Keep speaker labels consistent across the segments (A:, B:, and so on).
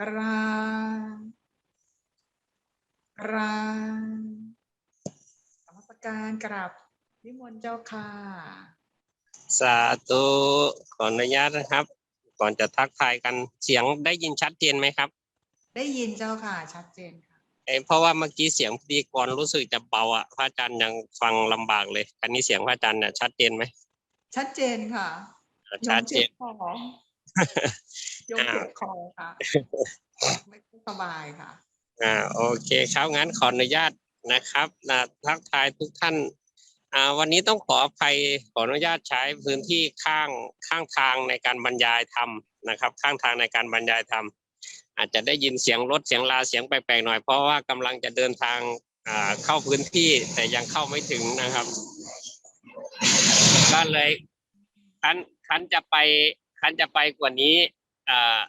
A: กรากราบธรรมสการกราบนิมนต์เจ้าค่ะ
B: สาธุขออนุญาตนะครับ ก่อนจะทักทายกันเสียงได้ยินชัดเจนไหมครับ
A: ได้ยินเจ้าค่ะ ชัดเจนค่ะ
B: เอ้ยเพราะว่าเมื่อกี้เสียงพิธีกรรู้สึกจะเบาอะพระอาจารย์ยังฟังลำบากเลยอันนี้เสียงพระอาจารย์เนี่ยชัดเจนไหม
A: ชัดเจนค่ะ
B: ชัดเจน
A: ยมบคอยมเจ็บคอค่ะ ไม่สบายค่ะ
B: อ่าโอเคครับงั้นขออนุญาตนะครับนะทักทายทุกท่านอ่าวันนี้ต้องขออภัยขออนุญาตใช้พื้นที่ข้างข้างทางในการบรรยายธรรมนะครับ ข้างทางในการบรรยายธรรมอาจจะได้ยินเสียงรถเสียงลาเสียงแปลกๆหน่อยเพราะว่ากำลังจะเดินทางอ่าเข้าพื้นที่แต่ยังเข้าไม่ถึงนะครับก็เลยคันคันจะไป คันจะไปกว่านี้อ่า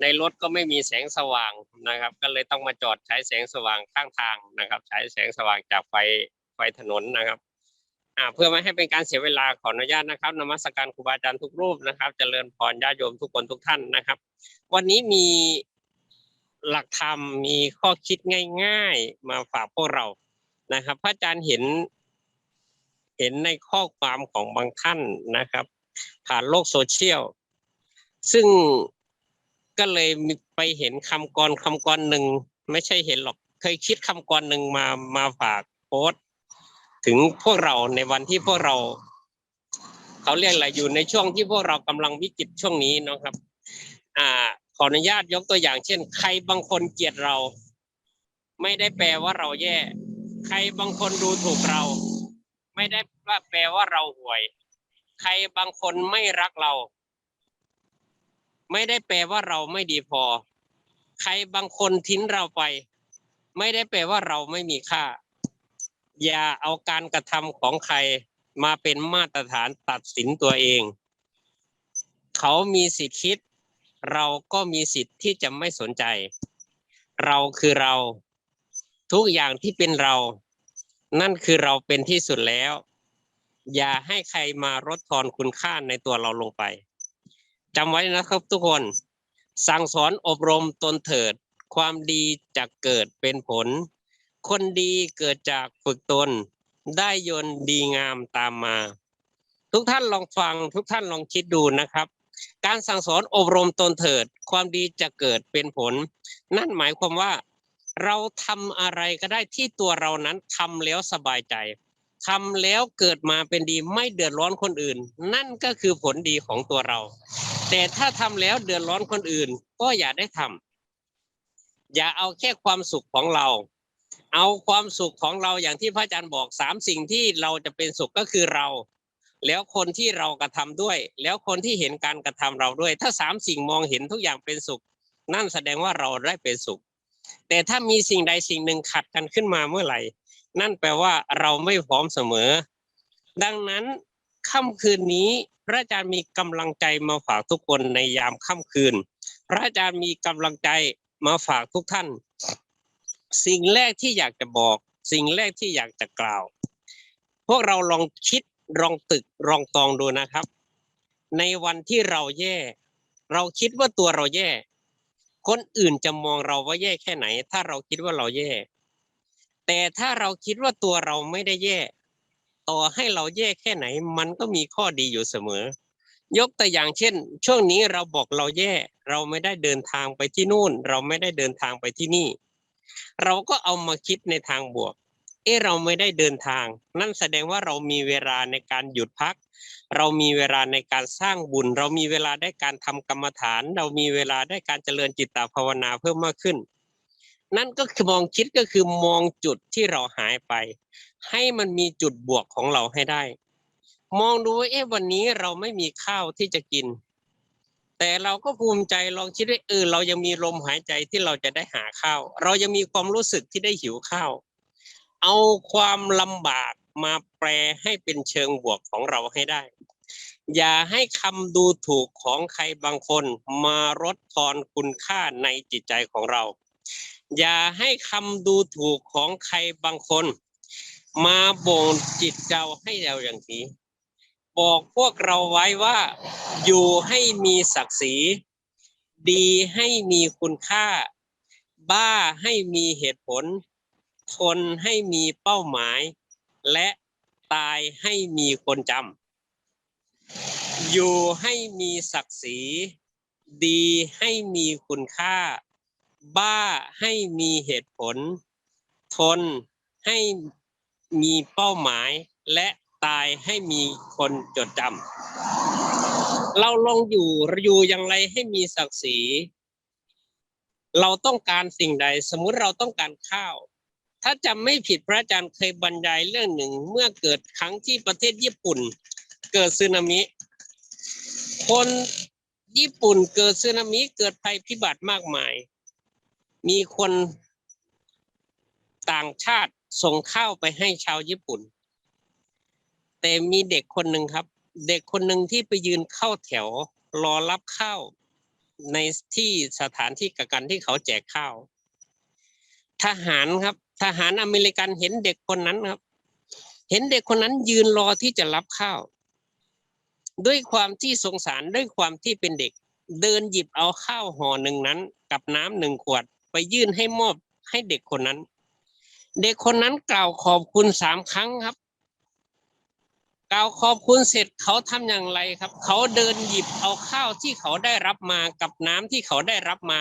B: ในรถก็ไม่มีแสงสว่างนะครับ ก็เลยต้องมาจอดใช้แสงสว่างข้างทางนะครับ ใช้แสงสว่างจากไฟไฟถนนนะครับอ่าเพื่อไม่ให้เป็นการเสียเวลาขออนุญาตนะครับนมัสการครูบาอาจารย์ทุกรูปนะครับเจริญพรญาติโยมทุกคนทุกท่านนะครับ วันนี้มีหลักธรรมมีข้อคิดง่าย ๆ มาฝากพวกเรานะครับ พระอาจารย์เห็น เห็นในข้อความของบางท่านนะครับ ผ่านโลกโซเชียล ซึ่งก็เลยไปเห็นคำกรคำกรหนึ่งไม่ใช่เห็นหรอก เคยคิดคำกรหนึ่งมามาฝากโพสถึงพวกเราในวันที่พวกเรา เขาเรียกอะไรอยู่ในช่วงที่พวกเรากำลังวิกฤตช่วงนี้นะครับ อ่า ขออนุญาตยกตัวอย่าง เช่น ใครบางคนเกลียดเรา ไม่ได้แปลว่าเราแย่ ใครบางคนดูถูกเรา ไม่ได้ว่าแปลว่าเราห่วย ใครบางคนไม่รักเรา ไม่ได้แปลว่าเราไม่ดีพอ ใครบางคนทิ้งเราไป ไม่ได้แปลว่าเราไม่มีค่า อย่าเอาการกระทำของใครมาเป็นมาตรฐานตัดสินตัวเอง เขามีสิทธิคิด เราก็มีสิทธิ์ที่จะไม่สนใจ เราคือเรา ทุกอย่างที่เป็นเรา นั่นคือเราเป็นที่สุดแล้ว อย่าให้ใครมารดทอนคุณค่าในตัวเราลงไป จำไว้นะครับทุกคน สั่งสอนอบรมตนเถิด ความดีจะเกิดเป็นผล คนดีเกิดจากฝึกตน ได้ยนดีงามตามมา ทุกท่านลองฟังทุกท่านลองคิดดูนะครับ การสั่งสอนอบรมตนเถิด ความดีจะเกิดเป็นผล นั่นหมายความว่า เราทำอะไรก็ได้ที่ตัวเรานั้นทำแล้วสบายใจ ทำแล้วเกิดมาเป็นดีไม่เดือดร้อนคนอื่น นั่นก็คือผลดีของตัวเรา แต่ถ้าทำแล้วเดือดร้อนคนอื่น ก็อย่าได้ทำอย่าเอาแค่ความสุขของเรา เอาความสุขของเราอย่างที่พระอาจารย์บอกสามสิ่งที่เราจะเป็นสุขก็คือเรา แล้วคนที่เรากระทำด้วย แล้วคนที่เห็นการกระทำเราด้วย ถ้าสามสิ่งมองเห็นทุกอย่างเป็นสุข นั่นแสดงว่าเราได้เป็นสุข แต่ถ้ามีสิ่งใดสิ่งหนึ่งขัดกันขึ้นมาเมื่อไหร่ นั่นแปลว่าเราไม่พร้อมเสมอ ดังนั้นค่ำคืนนี้พระอาจารย์มีกำลังใจมาฝากทุกคนในยามค่ำคืน พระอาจารย์มีกำลังใจมาฝากทุกท่าน สิ่งแรกที่อยากจะบอก สิ่งแรกที่อยากจะกล่าว พวกเราลองคิดลองตึกลองตองดูนะครับ ในวันที่เราแย่ เราคิดว่าตัวเราแย่ คนอื่นจะมองเราว่าแย่แค่ไหน ถ้าเราคิดว่าเราแย่ แต่ถ้าเราคิดว่าตัวเราไม่ได้แย่ ต่อให้เราแย่แค่ไหน มันก็มีข้อดีอยู่เสมอ ยกตัวอย่างเช่น ช่วงนี้เราบอกเราแย่ เราไม่ได้เดินทางไปที่นู่น เราไม่ได้เดินทางไปที่นี่ เราก็เอามาคิดในทางบวก เอะเราไม่ได้เดินทาง นั่นแสดงว่าเรามีเวลาในการหยุดพัก เรามีเวลาในการสร้างบุญ เรามีเวลาได้การทำกรรมฐาน เรามีเวลาได้การเจริญจิตตภาวนาเพิ่มมากขึ้น นั่นก็คือมองคิดก็คือมองจุดที่เราหายไป ให้มันมีจุดบวกของเราให้ได้ มองดูว่าเอ๊ะวันนี้เราไม่มีข้าวที่จะกิน แต่เราก็ภูมิใจลองคิดว่าเออเรายังมีลมหายใจที่เราจะได้หาข้าว เรายังมีความรู้สึกที่ได้หิวข้าว เอาความลำบากมาแปลให้เป็นเชิงบวกของเราให้ได้ อย่าให้คำดูถูกของใครบางคนมารดทอนคุณค่าในจิตใจของเรา อย่าให้คำดูถูกของใครบางคน มาบ่งจิตเราให้เราอย่างนี้ บอกพวกเราไว้ว่า อยู่ให้มีศักดิ์ศรี ดีให้มีคุณค่า บ้าให้มีเหตุผล ทนให้มีเป้าหมาย และตายให้มีคนจำอยู่ให้มีศักดิ์ศรี ดีให้มีคุณค่า บ้าให้มีเหตุผล ทนให้มีเป้าหมายและตายให้มีคนจดจำเราลองอยู่อยู่อย่างไรให้มีศักดิ์ศรี เราต้องการสิ่งใด สมมุติเราต้องการข้าว ถ้าจำไม่ผิดพระอาจารย์เคยบรรยายเรื่องหนึ่งเมื่อเกิดครั้งที่ประเทศญี่ปุ่น เกิดสึนามิ คนญี่ปุ่นเกิดสึนามิเกิดภัยพิบัติมากมาย มีคนต่างชาติส่งข้าวไปให้ชาวญี่ปุ่น แต่มีเด็กคนหนึ่งครับ เด็กคนหนึ่งที่ไปยืนเข้าแถว รอรับข้าวในที่สถานที่กักกันที่เขาแจกข้าว ทหารครับ ทหารอเมริกันเห็นเด็กคนนั้นครับ เห็นเด็กคนนั้นยืนรอที่จะรับข้าว ด้วยความที่สงสารด้วยความที่เป็นเด็ก เดินหยิบเอาข้าวห่อหนึ่งนั้น กับน้ำหนึ่งขวด ไปยื่นให้มอบให้เด็กคนนั้น เด็กคนนั้นกล่าวขอบคุณสามครั้งครับ กล่าวขอบคุณเสร็จเขาทำอย่างไรครับ เขาเดินหยิบเอาข้าวที่เขาได้รับมากับน้ำที่เขาได้รับมา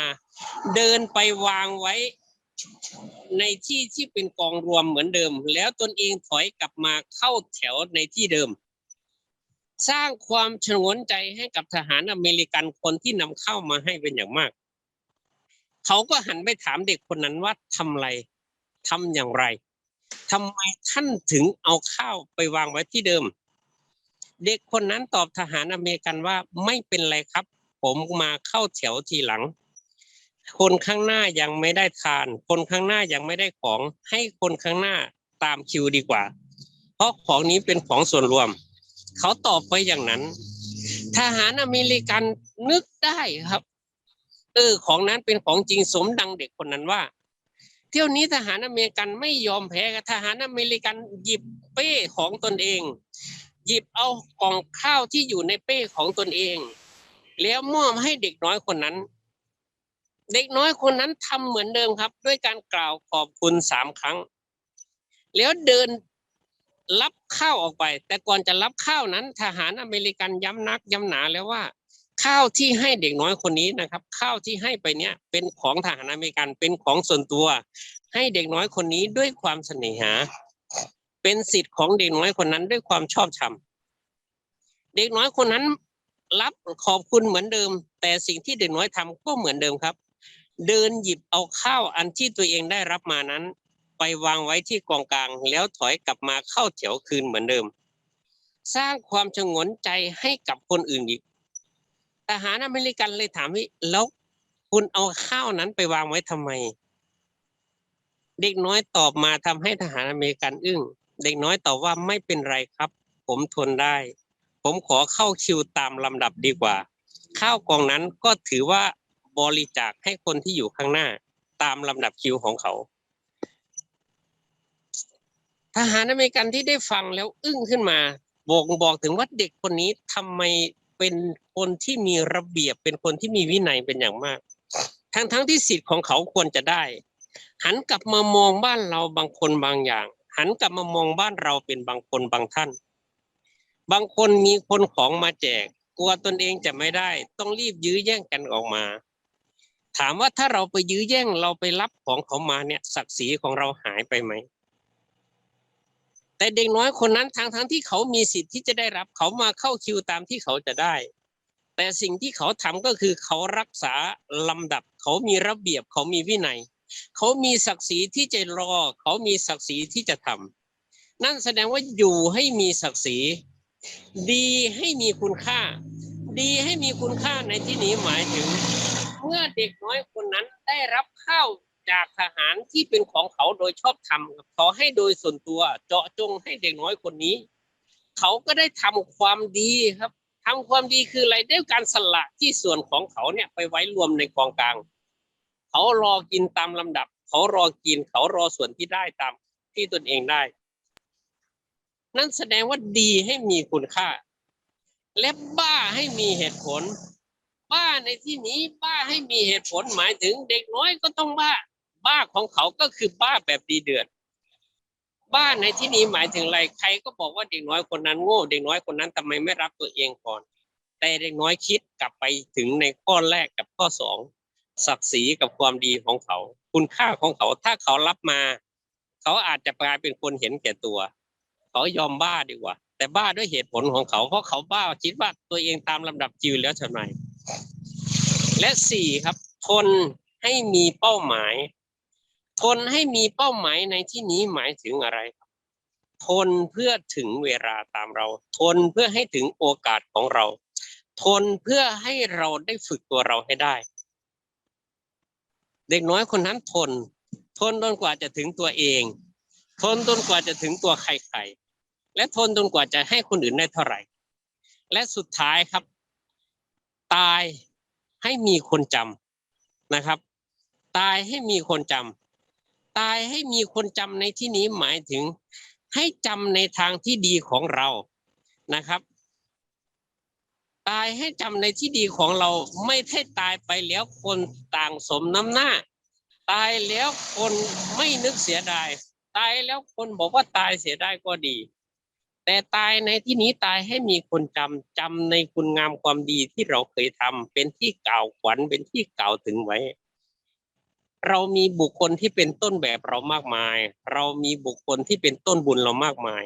B: เดินไปวางไว้ในที่ที่เป็นกองรวมเหมือนเดิม แล้วตนเองถอยกลับมาเข้าแถวในที่เดิม สร้างความฉงนใจให้กับทหารอเมริกันคนที่นำเข้ามาให้เป็นอย่างมาก เขาก็หันไปถามเด็กคนนั้นว่าทำอะไรทำอย่างไรทำไมท่านถึงเอาข้าวไปวางไว้ที่เดิม เด็กคนนั้นตอบทหารอเมริกันว่าไม่เป็นไรครับ ผมมาเข้าแถวทีหลัง คนข้างหน้ายังไม่ได้ทาน คนข้างหน้ายังไม่ได้ของ ให้คนข้างหน้าตามคิวดีกว่า เพราะของนี้เป็นของส่วนรวม เขาตอบไปอย่างนั้น ทหารอเมริกันนึกได้ครับ เออ ของนั้นเป็นของจริงสมดังเด็กคนนั้นว่า เที่ยวนี้ทหารอเมริกันไม่ยอมแพ้ทหารอเมริกันหยิบเป้ของตนเอง หยิบเอากล่องข้าวที่อยู่ในเป้ของตนเอง แล้วมอบให้เด็กน้อยคนนั้น เด็กน้อยคนนั้นทำเหมือนเดิมครับ ด้วยการกล่าวขอบคุณสามครั้ง แล้วเดินรับข้าวออกไป แต่ก่อนจะรับข้าวนั้น ทหารอเมริกันย้ำนักย้ำหนาแล้วว่า ข้าวที่ให้เด็กน้อยคนนี้นะครับ ข้าวที่ให้ไปเนี้ยเป็นของทหารอเมริกันเป็นของส่วนตัว ให้เด็กน้อยคนนี้ด้วยความเสน่หา เป็นสิทธิ์ของเด็กน้อยคนนั้นด้วยความชอบธรรมเด็กน้อยคนนั้นรับขอบคุณเหมือนเดิม แต่สิ่งที่เด็กน้อยทำก็เหมือนเดิมครับ เดินหยิบเอาข้าวอันที่ตัวเองได้รับมานั้น ไปวางไว้ที่กองกลาง แล้วถอยกลับมาเข้าแถวคืนเหมือนเดิม สร้างความชงนใจให้กับคนอื่นอีก ทหารอเมริกันเลยถามว่าแล้วคุณเอาข้าวนั้นไปวางไว้ทำไม เด็กน้อยตอบมาทำให้ทหารอเมริกันอึ้งเด็กน้อยตอบว่าไม่เป็นไรครับ ผมทนได้ ผมขอเข้าคิวตามลำดับดีกว่า ข้าวกองนั้นก็ถือว่าบริจาคให้คนที่อยู่ข้างหน้า ตามลำดับคิวของเขาทหารอเมริกันที่ได้ฟังแล้วอึ้งขึ้นมาบอกบอกถึงว่าเด็กคนนี้ทำไม เป็นคนที่มีระเบียบเป็นคนที่มีวินัยเป็นอย่างมาก ทั้งทั้งที่สิทธิ์ของเขาควรจะได้ หันกลับมามองบ้านเราบางคนบางอย่าง หันกลับมามองบ้านเราเป็นบางคนบางท่าน บางคนมีคนของมาแจก กลัวตนเองจะไม่ได้ ต้องรีบยื้อแย่งกันออกมา ถามว่าถ้าเราไปยื้อแย่งเราไปรับของเขามาเนี่ยศักดิ์ศรีของเราหายไปไหม แต่เด็กน้อยคนนั้นทั้งทั้งที่เขามีสิทธิ์ที่จะได้รับเขามาเข้าคิวตามที่เขาจะได้ แต่สิ่งที่เขาทำก็คือเขารักษาลำดับ เขามีระเบียบเขามีวินัย เขามีศักดิ์ศรีที่จะรอ เขามีศักดิ์ศรีที่จะทำนั่นแสดงว่าอยู่ให้มีศักดิ์ศรีดีให้มีคุณค่า ดีให้มีคุณค่าในที่นี้หมายถึง เมื่อเด็กน้อยคนนั้นได้รับข้าว จากทหารที่เป็นของเขาโดยชอบธรรมขอให้โดยส่วนตัวเจาะจงให้เด็กน้อยคนนี้ เขาก็ได้ทำความดีครับทำความดีคืออะไรด้วยการสละที่ส่วนของเขาเนี่ยไปไว้รวมในกองกลาง เขารอกินตามลำดับ เขารอกิน เขารอส่วนที่ได้ตามที่ตนเองได้ นั่นแสดงว่าดีให้มีคุณค่า และบ้าให้มีเหตุผลบ้าในที่นี้บ้าให้มีเหตุผลหมายถึงเด็กน้อยก็ต้องบ้า บ้าของเขาก็คือบ้าแบบดีเดือด บ้าในที่นี้หมายถึงอะไรใครก็บอกว่าเด็กน้อยคนนั้นโง่เด็กน้อยคนนั้นทำไมไม่รับตัวเองก่อน แต่เด็กน้อยคิดกลับไปถึงในข้อแรกกับข้อสองศักดิ์ศรีกับความดีของเขา คุณค่าของเขา ถ้าเขารับมา เขาอาจจะกลายเป็นคนเห็นแก่ตัว เขายอมบ้าดีกว่า แต่บ้าด้วยเหตุผลของเขา เพราะเขาบ้าคิดว่าตัวเองตามลำดับชีวิตแล้วใช่ไมและสี่ครับ ทนให้มีเป้าหมาย ทนให้มีเป้าหมายในที่นี้หมายถึงอะไร ทนเพื่อถึงเวลาตามเรา ทนเพื่อให้ถึงโอกาสของเรา ทนเพื่อให้เราได้ฝึกตัวเราให้ได้ เด็กน้อยคนนั้นทน ทนจนกว่าจะถึงตัวเอง ทนจนกว่าจะถึงตัวใครๆและทนจนกว่าจะให้คนอื่นได้เท่าไหร่ และสุดท้ายครับ ตายให้มีคนจำนะครับ ตายให้มีคนจำ ตายให้มีคนจำในที่นี้หมายถึง ให้จำในทางที่ดีของเรานะครับ ตายให้จำในที่ดีของเราไม่ใช่ตายไปแล้วคนต่างสมน้ำหน้า ตายแล้วคนไม่นึกเสียดาย ตายแล้วคนบอกว่าตายเสียได้ก็ดี แต่ตายในที่นี้ตายให้มีคนจำจำในคุณงามความดีที่เราเคยทำเป็นที่กล่าวขวัญเป็นที่กล่าวถึงไว้ เรามีบุคคลที่เป็นต้นแบบเรามากมาย เรามีบุคคลที่เป็นต้นบุญเรามากมาย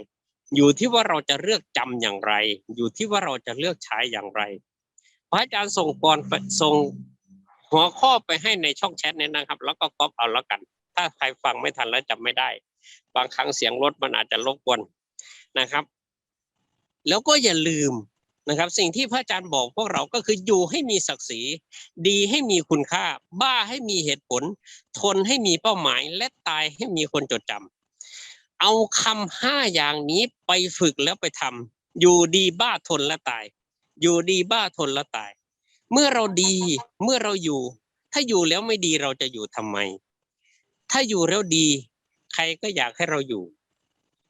B: อยู่ที่ว่าเราจะเลือกจำอย่างไร อยู่ที่ว่าเราจะเลือกใช้อย่างไร พระอาจารย์ส่งกรส่งหัวข้อไปให้ในช่องแชทเนี่ยนะครับ แล้วก็ก๊อปเอาแล้วกัน ถ้าใครฟังไม่ทันแล้วจำไม่ได้ บางครั้งเสียงรถมันอาจจะรบกวนนะครับ แล้วก็อย่าลืม นะครับ สิ่งที่พระอาจารย์บอกพวกเราก็คืออยู่ให้มีศักดิ์ศรี ดีให้มีคุณค่า บ้าให้มีเหตุผล ทนให้มีเป้าหมาย และตายให้มีคนจดจำเอาคำห้าอย่างนี้ไปฝึกแล้วไปทำอยู่ดีบ้าทนและตาย อยู่ดีบ้าทนและตาย เมื่อเราดีเมื่อเราอยู่ ถ้าอยู่แล้วไม่ดีเราจะอยู่ทำไม ถ้าอยู่แล้วดี ใครก็อยากให้เราอยู่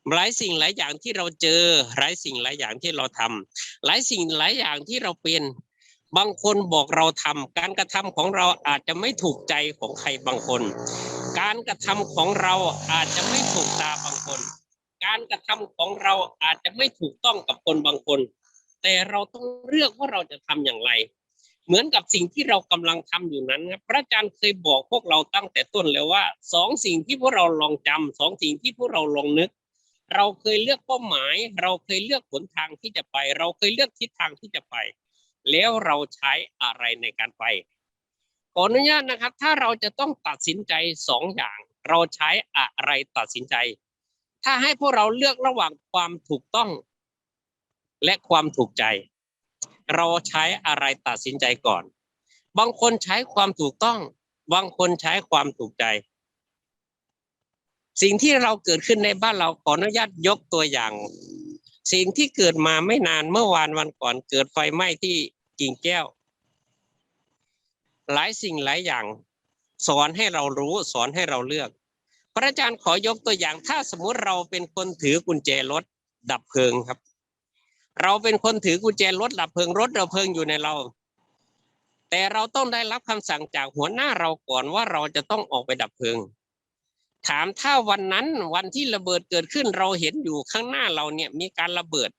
B: หลายสิ่งหลายอย่างที่เราเจอ หลายสิ่งหลายอย่างที่เราทำหลายสิ่งหลายอย่างที่เราเป็น บางคนบอกเราทำการกระทำของเราอาจจะไม่ถูกใจของใครบางคน การกระทำของเราอาจจะไม่ถูกตาบางคน การกระทำของเราอาจจะไม่ถูกต้องกับคนบางคน แต่เราต้องเลือกว่าเราจะทำอย่างไร เหมือนกับสิ่งที่เรากำลังทำอยู่นั้นครับพระอาจารย์เคยบอกพวกเราตั้งแต่ต้นแล้วว่าสองสิ่งที่พวกเราลองจำสองสิ่งที่พวกเราลองนึก เราเคยเลือกเป้าหมาย เราเคยเลือกหนทางที่จะไป เราเคยเลือกทิศทางที่จะไป แล้วเราใช้อะไรในการไปขออนุญาตนะครับ ถ้าเราจะต้องตัดสินใจสองอย่าง เราใช้อะไรตัดสินใจ ถ้าให้พวกเราเลือกระหว่างความถูกต้อง และความถูกใจ เราใช้อะไรตัดสินใจก่อน บางคนใช้ความถูกต้อง บางคนใช้ความถูกใจ สิ่งที่เราเกิดขึ้นในบ้านเราขออนุญาตยกตัวอย่าง สิ่งที่เกิดมาไม่นานเมื่อวานวันก่อนเกิดไฟไหม้ที่กิ่งแก้ว หลายสิ่งหลายอย่าง สอนให้เรารู้สอนให้เราเลือก พระอาจารย์ขอยกตัวอย่าง ถ้าสมมุติเราเป็นคนถือกุญแจรถดับเพลิงครับ เราเป็นคนถือกุญแจรถดับเพลิงรถดับเพลิงอยู่ในเรา แต่เราต้องได้รับคำสั่งจากหัวหน้าเราก่อนว่าเราจะต้องออกไปดับเพลิง ถามถ้าวันนั้นวันที่ระเบิดเกิดขึ้นเราเห็นอยู่ข้างหน้าเราเนี่ยมีการระเบิด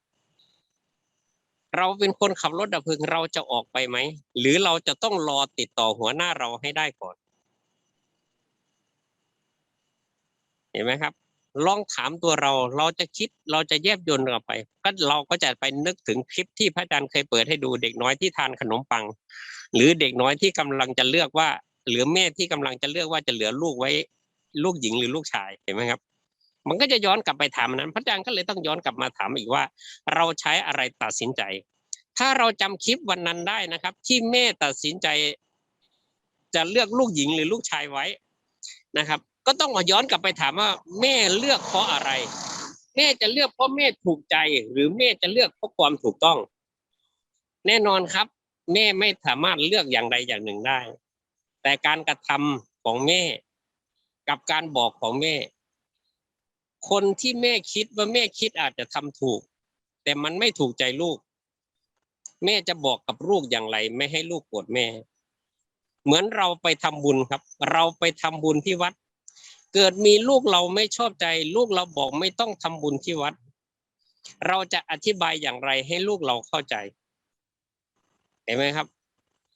B: เราเป็นคนขับรถดับเพลิงเราจะออกไปไหม หรือเราจะต้องรอติดต่อหัวหน้าเราให้ได้ก่อน เห็นไหมครับ ลองถามตัวเราเราจะคิดเราจะแยบยนต์กลับไป ก็เราก็จะไปนึกถึงคลิปที่พระอาจารย์เคยเปิดให้ดูเด็กน้อยที่ทานขนมปัง หรือเด็กน้อยที่กำลังจะเลือกว่า หรือแม่ที่กำลังจะเลือกว่าจะเหลือลูกไว้ ลูกหญิงหรือลูกชายเห็นไหมครับ มันก็จะย้อนกลับไปถามนั้น พระอาจารย์ก็เลยต้องย้อนกลับมาถามอีกว่า เราใช้อะไรตัดสินใจ ถ้าเราจำคลิปวันนั้นได้นะครับ ที่แม่ตัดสินใจ จะเลือกลูกหญิงหรือลูกชายไว้นะครับ ก็ต้องมาย้อนกลับไปถามว่า แม่เลือกเพราะอะไร แม่จะเลือกเพราะแม่ถูกใจ หรือแม่จะเลือกเพราะความถูกต้อง แน่นอนครับ แม่ไม่สามารถเลือกอย่างใดอย่างหนึ่งได้ แต่การกระทำของแม่ กับการบอกของแม่ คนที่แม่คิดว่าแม่คิดอาจจะทำถูก แต่มันไม่ถูกใจลูก แม่จะบอกกับลูกอย่างไร ไม่ให้ลูกโกรธแม่ เหมือนเราไปทำบุญครับ เราไปทำบุญที่วัด เกิดมีลูกเราไม่ชอบใจ ลูกเราบอกไม่ต้องทำบุญที่วัด เราจะอธิบายอย่างไรให้ลูกเราเข้าใจ เห็นไหมครับ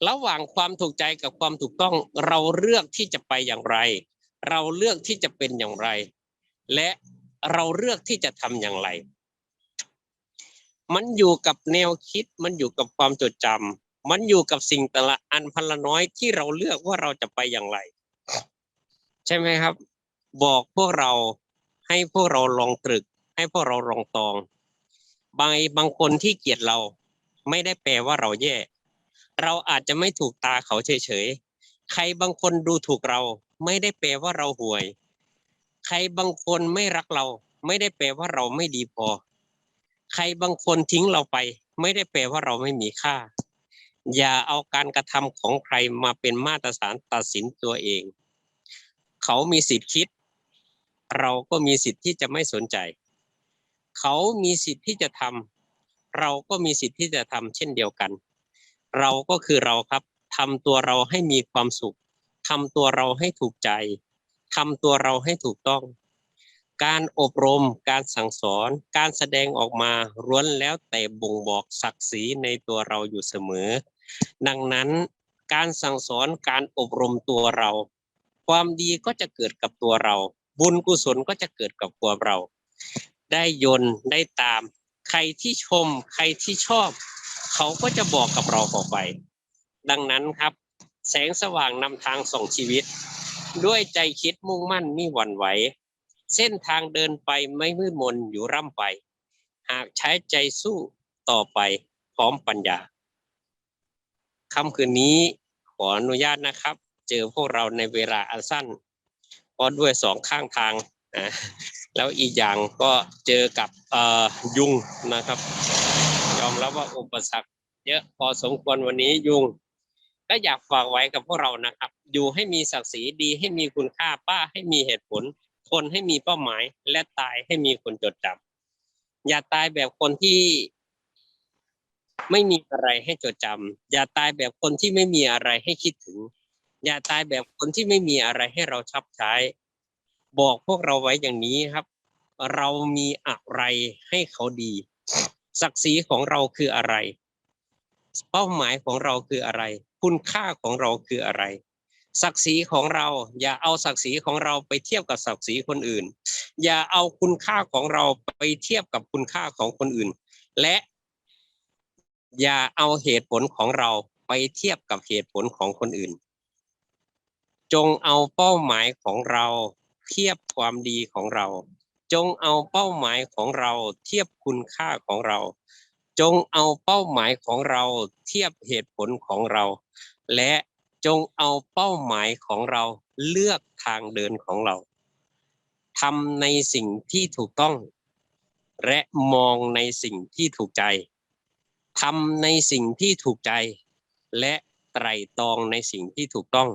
B: ระหว่างความถูกใจกับความถูกต้องเราเลือกที่จะไปอย่างไร เราเลือกที่จะเป็นอย่างไร และเราเลือกที่จะทำอย่างไร มันอยู่กับแนวคิด มันอยู่กับความจดจำมันอยู่กับสิ่งแต่ละอันพันละน้อยที่เราเลือกว่าเราจะไปอย่างไร ใช่ไหมครับ บอกพวกเราให้พวกเราลองตรึก ให้พวกเราลองตอง บางบางคนที่เกลียดเราไม่ได้แปลว่าเราแย่ เราอาจจะไม่ถูกตาเขาเฉยๆ ใครบางคนดูถูกเรา ไม่ได้แปลว่าเราห่วย ใครบางคนไม่รักเรา ไม่ได้แปลว่าเราไม่ดีพอ ใครบางคนทิ้งเราไป ไม่ได้แปลว่าเราไม่มีค่า อย่าเอาการกระทำของใครมาเป็นมาตรฐานตัดสินตัวเอง เขามีสิทธิ์คิด เราก็มีสิทธิ์ที่จะไม่สนใจ เขามีสิทธิ์ที่จะทำเราก็มีสิทธิ์ที่จะทำเช่นเดียวกัน เราก็คือเราครับทำตัวเราให้มีความสุข ทำตัวเราให้ถูกใจทำตัวเราให้ถูกต้อง การอบรม การสั่งสอน การแสดงออกมาล้วนแล้วแต่บ่งบอกศักดิ์ศรีในตัวเราอยู่เสมอ ดังนั้นการสั่งสอนการอบรมตัวเรา ความดีก็จะเกิดกับตัวเรา บุญกุศลก็จะเกิดกับตัวเรา ได้ยนต์ได้ตาม ใครที่ชม ใครที่ชอบ เขาก็จะบอกกับเราต่อไป ดังนั้นครับ แสงสว่างนำทางส่องชีวิต ด้วยใจคิดมุ่งมั่นมิหวั่นไหว เส้นทางเดินไปไม่มืดมนอยู่ร่ำไป หากใช้ใจสู้ต่อไปพร้อมปัญญาค่ำคืนนี้ขออนุญาตนะครับ เจอพวกเราในเวลาอันสั้นเพราะด้วยสองข้างทางอ่าแล้วอีกอย่างก็เจอกับเอ่อยุงนะครับ ยอมรับว่าอุปสรรคเยอะพอสมควรวันนี้ยุง ก็อยากฝากไว้กับพวกเรานะครับ อยู่ให้มีศักดิ์ศรีดีให้มีคุณค่าป้าให้มีเหตุผล คนให้มีเป้าหมาย และตายให้มีคนจดจำอย่าตายแบบคนที่ไม่มีอะไรให้จดจำอย่าตายแบบคนที่ไม่มีอะไรให้คิดถึง อย่าตายแบบคนที่ไม่มีอะไรให้เราชับใช้ บอกพวกเราไว้อย่างนี้ครับ เรามีอะไรให้เขาดี ศักดิ์ศรีของเราคืออะไร เป้าหมายของเราคืออะไร คุณค่าของเราคืออะไร ศักดิ์ศรีของเรา อย่าเอาศักดิ์ศรีของเราไปเทียบกับศักดิ์ศรีคนอื่น อย่าเอาคุณค่าของเราไปเทียบกับคุณค่าของคนอื่น และ อย่าเอาเหตุผลของเราไปเทียบกับเหตุผลของคนอื่น จงเอาเป้าหมายของเราเทียบความดีของเรา จงเอาเป้าหมายของเราเทียบคุณค่าของเรา จงเอาเป้าหมายของเราเทียบเหตุผลของเรา และจงเอาเป้าหมายของเราเลือกทางเดินของเราทำในสิ่งที่ถูกต้อง และมองในสิ่งที่ถูกใจทำในสิ่งที่ถูกใจ และไตรตรองในสิ่งที่ถูกต้อง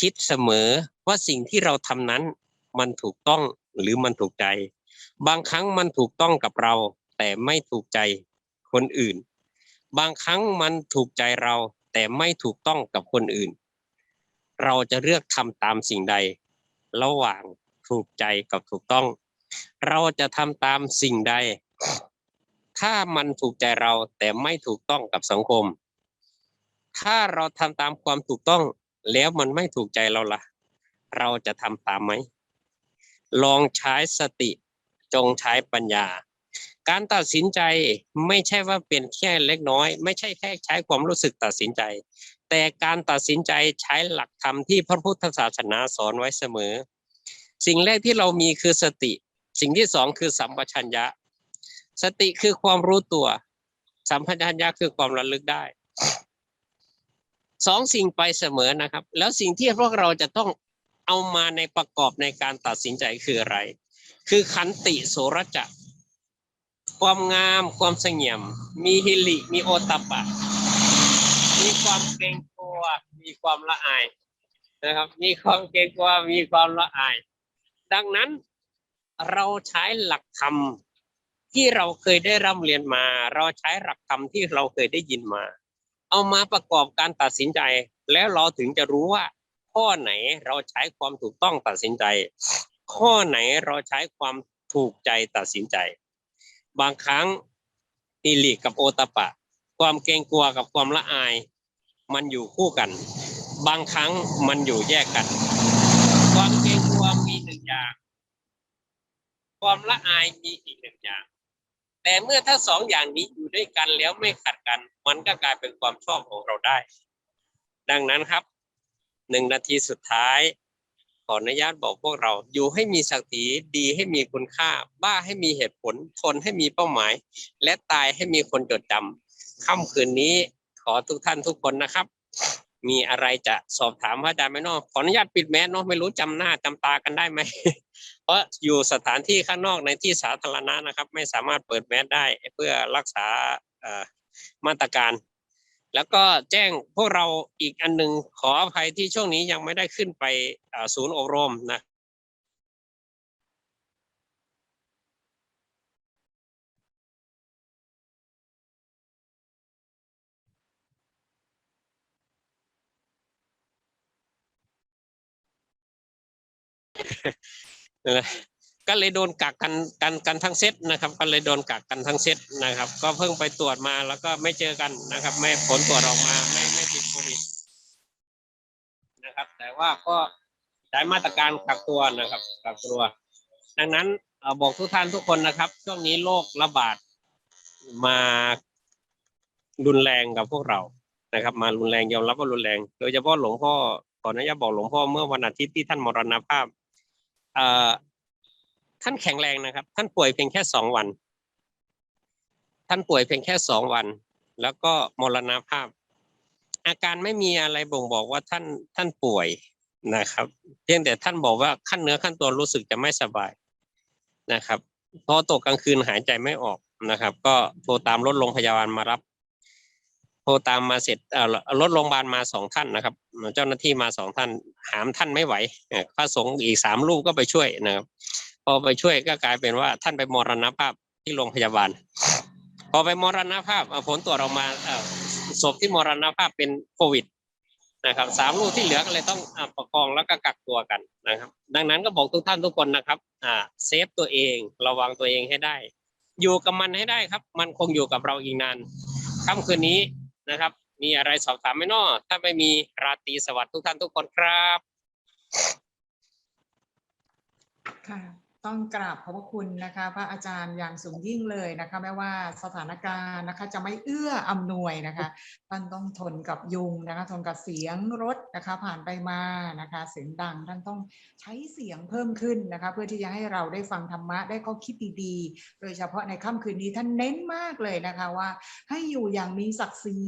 B: คิดเสมอว่าสิ่งที่เราทำนั้น มันถูกต้องหรือมันถูกใจ บางครั้งมันถูกต้องกับเรา แต่ไม่ถูกใจคนอื่น บางครั้งมันถูกใจเราแต่ไม่ถูกต้องกับคนอื่น เราจะเลือกทำตามสิ่งใด ระหว่างถูกใจกับถูกต้อง เราจะทำตามสิ่งใด ถ้ามันถูกใจเราแต่ไม่ถูกต้องกับสังคม ถ้าเราทำตามความถูกต้องแล้วมันไม่ถูกใจเราล่ะ เราจะทำตามไหมลองใช้สติจงใช้ปัญญา การตัดสินใจไม่ใช่ว่าเป็นแค่เล็กน้อย ไม่ใช่แค่ใช้ความรู้สึกตัดสินใจ แต่การตัดสินใจใช้หลักธรรมที่พระพุทธศาสนาสอนไว้เสมอ สิ่งแรกที่เรามีคือสติ สิ่งที่สองคือสัมปชัญญะ สติคือความรู้ตัว สัมปชัญญะคือความระลึกได้สองสิ่งไปเสมอนะครับ แล้วสิ่งที่พวกเราจะต้องเอามาในประกอบในการตัดสินใจคืออะไร คือขันติโสรจะ ความงามความเสงี่ยม มีฮิริมีโอตตัปปะ มีความเกรงกลัว มีความละอายนะครับ มีความเกรงกลัวมีความละอาย ดังนั้นเราใช้หลักธรรมที่เราเคยได้ร่ำเรียนมา เราใช้หลักธรรมที่เราเคยได้ยินมา เอามาประกอบการตัดสินใจ แล้วเราถึงจะรู้ว่า ข้อไหนเราใช้ความถูกต้องตัดสินใจ ข้อไหนเราใช้ความถูกใจตัดสินใจ บางครั้งอิลิกับโอตปะ ความเกรงกลัวกับความละอาย มันอยู่คู่กัน บางครั้งมันอยู่แยกกัน ความเกรงกลัวมีหนึ่งอย่าง ความละอายมีอีกหนึ่งอย่าง แต่เมื่อถ้าสองอย่างนี้อยู่ด้วยกันแล้วไม่ขัดกัน มันก็กลายเป็นความชอบของเราได้ ดังนั้นครับหนึ่งนาทีสุดท้าย ขออนุญาตบอกพวกเรา อยู่ให้มีศักดิ์ศรีดีให้มีคุณค่า บ้าให้มีเหตุผล ทนให้มีเป้าหมาย และตายให้มีคนจดจำค่ำคืนนี้ขอทุกท่านทุกคนนะครับ มีอะไรจะสอบถามพระอาจารย์ไหมเนาะขออนุญาตปิดแมสเนาะไม่รู้จำหน้าจำตากันได้ไหม เพราะอยู่สถานที่ข้างนอกในที่สาธารณะนะครับ ไม่สามารถเปิดแมสได้ เพื่อรักษามาตรการ แล้วก็แจ้งพวกเราอีกอันหนึ่งขออภัยที่ช่วงนี้ยังไม่ได้ขึ้นไปศูนย์อบรมนะ ก็เลยโดนกักกันกันกันทั้งเซตนะครับ ก็เลยโดนกักกันทั้งเซตนะครับ ก็เพิ่งไปตรวจมาแล้วก็ไม่เจอกันนะครับ ไม่ผลตรวจออกมาไม่ไม่ติดโควิดนะครับ แต่ว่าก็ใช้มาตรการกักตัวนะครับกักตัว ดังนั้นเออบอกทุกท่านทุกคนนะครับ ช่วงนี้โรคระบาดมารุนแรงกับพวกเรานะครับ มารุนแรงยอมรับว่ารุนแรง โดยเฉพาะหลวงพ่อขออนุญาตบอกหลวงพ่อเมื่อวันอาทิตย์ที่ท่านมรณภาพเอ่อ ท่านแข็งแรงนะครับ ท่านป่วยเพียงแค่สองวัน ท่านป่วยเพียงแค่สองวัน แล้วก็มรณภาพ อาการไม่มีอะไรบ่งบอกว่าท่านท่านป่วยนะครับ เพียงแต่ท่านบอกว่าขั้นเนื้อขั้นตัวรู้สึกจะไม่สบายนะครับพอตกกลางคืนหายใจไม่ออกนะครับ ก็โทรตามรถโรงพยาบาลมารับ โทรตามมาเสร็จเอ่อรถโรงพยาบาลมาสองท่านนะครับ เจ้าหน้าที่มาสองท่านหามท่านไม่ไหวพระสงฆ์อีกสามรูปก็ไปช่วยนะครับ พอไปช่วยก็กลายเป็นว่าท่านไปมรณภาพที่โรงพยาบาล พอไปมรณภาพผลตรวจออกมาศพที่มรณภาพเป็นโควิดนะครับสามรูปที่เหลือก็เลยต้องอประคองแล้วก็กักตัวกันนะครับ ดังนั้นก็บอกทุกท่านทุกคนนะครับอ่าเซฟตัวเองระวังตัวเองให้ได้ อยู่กับมันให้ได้ครับ มันคงอยู่กับเราอีกนานค่ำคืนนี้นะครับ มีอะไรสอบถามไหมน้อถ้าไม่มีราตรีสวัสดิ์ทุกท่านทุกคนครับ
A: ค่ะ ต้องกราบขอบพระคุณนะคะ พระอาจารย์อย่างสูงยิ่งเลยนะคะแม้ว่าสถานการณ์นะคะจะไม่เอื้ออำนวยนะคะท่านต้องทนกับยุงนะคะ ทนกับเสียงรถนะคะ ผ่านไปมานะคะ เสียงดังท่านต้องใช้เสียงเพิ่มขึ้นนะคะ เพื่อที่จะให้เราได้ฟังธรรมะได้ข้อคิดดีๆ โดยเฉพาะในค่ำคืนนี้ท่านเน้นมากเลยนะคะว่า ให้อยู่อย่างมีศักดิ์ศรี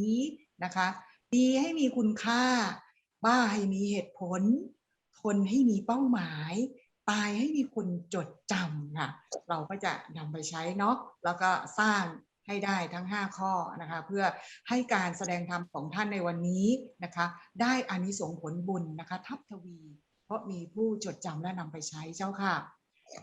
A: นะคะ ดีให้มีคุณค่า บ้าให้มีเหตุผล ทนให้มีเป้าหมาย ตายให้มีคนจดจำค่ะ เราก็จะนำไปใช้เนาะแล้วก็สร้างให้ได้ทั้ง 5 ข้อนะคะเพื่อให้การแสดงธรรมของท่านในวันนี้นะคะ ได้อานิสงส์ผลบุญนะคะทับทวี เพราะมีผู้จดจำและนำไปใช้เจ้าค่ะ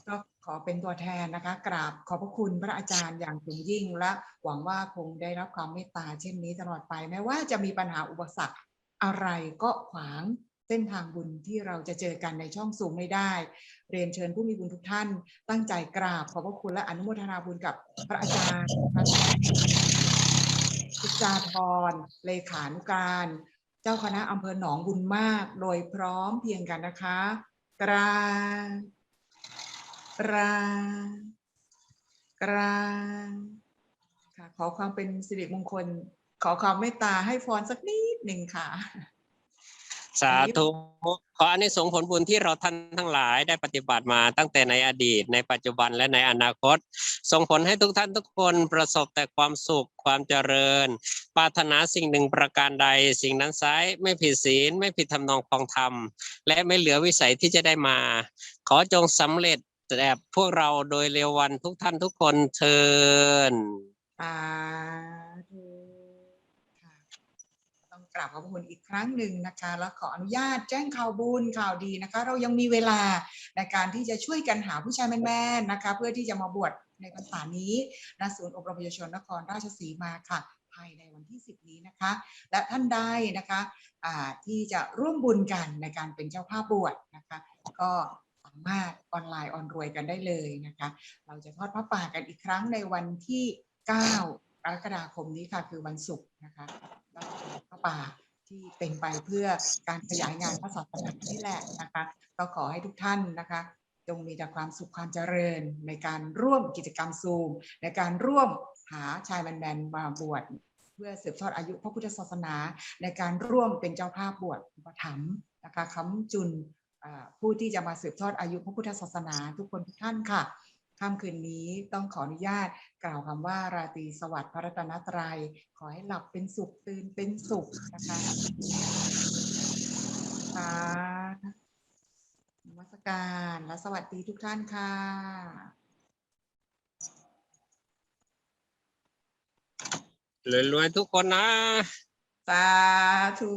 A: ก็ขอเป็นตัวแทนนะคะกราบขอบพระคุณพระอาจารย์อย่างสูงยิ่ง และหวังว่าคงได้รับความเมตตาเช่นนี้ตลอดไปแม้ว่าจะมีปัญหาอุปสรรคอะไรก็ขวาง ส้นทางบุญที่เราจะเจอกันในช่องซูมไม่ได้ เรียนเชิญผู้มีบุญทุกท่าน ตั้งใจกราบขอบพระคุณและอนุโมทนาบุญกับพระอาจารย์พระพุจาธรเลขานุการ เจ้าคณะอำเภอหนองบุญมาก โดยพร้อมเพียงกันนะคะ กราบกราบกราบค่ะขอความเป็นสิริมงคล ขอความเมตตาให้พรสักนิดหนึ่งค่ะ
B: สาธุขออานิสงส์ผลบุญที่เราท่านทั้งหลายได้ปฏิบัติมาตั้งแต่ในอดีต ในปัจจุบันและในอนาคต ส่งผลให้ทุกท่านทุกคนประสบแต่ความสุขความเจริญ ปรารถนาสิ่งหนึ่งประการใด สิ่งนั้นไซร้ายไม่ผิดศีล ไม่ผิดทำนองคลองธรรม และไม่เหลือวิสัยที่จะได้มา ขอจงสำเร็จแต่พวกเราโดยเร็ววันทุกท่านทุกคนเทิน
A: สาธุค่ะต้อง กราบขอบพระคุณอีกครั้งหนึ่งนะคะ แล้วขออนุญาตแจ้งข่าวบุญข่าวดีนะคะ เรายังมีเวลาในการที่จะช่วยกันหาผู้ชายแม่นๆนะคะ เพื่อที่จะมาบวชในพรรษานี้ณศูนย์อบรมเยาวชนนครราชสีมาค่ะภายในวันที่ 10 นี้นะคะ และท่านใดนะคะอ่าที่จะร่วมบุญกันในการเป็นเจ้าภาพบวชนะคะ ก็สามารถออนไลน์ออนรวยกันได้เลยนะคะ เราจะทอดพระป่ากันอีกครั้งในวันที่ 9 กรกฎาคมนี้ค่ะคือวันศุกร์นะคะก็เป็นพระป่าที่เป็นไปเพื่อการขยายงานพระศาสนานี่แหละนะคะก็ขอให้ทุกท่านนะคะจงมีแต่ความสุขความเจริญในการร่วมกิจกรรมซูมในการร่วมหาชายแมนๆมาบวชเพื่อสืบทอดอายุพระพุทธศาสนา ในการร่วมเป็นเจ้าภาพบวชอุปถัมนะคะค้ำจุนผู้ที่จะมาสืบทอดอายุพระพุทธศาสนา ทุกคนทุกท่านค่ะ ค่ำคืนนี้ต้องขออนุญาตกล่าวคำว่าราตรีสวัสดิ์พระรัตนตรัย ขอให้หลับเป็นสุขตื่นเป็นสุขนะคะค่ะนมัสการและสวัสดีทุกท่านค่ะ
B: รวยๆทุกคนนะ
A: สาธุ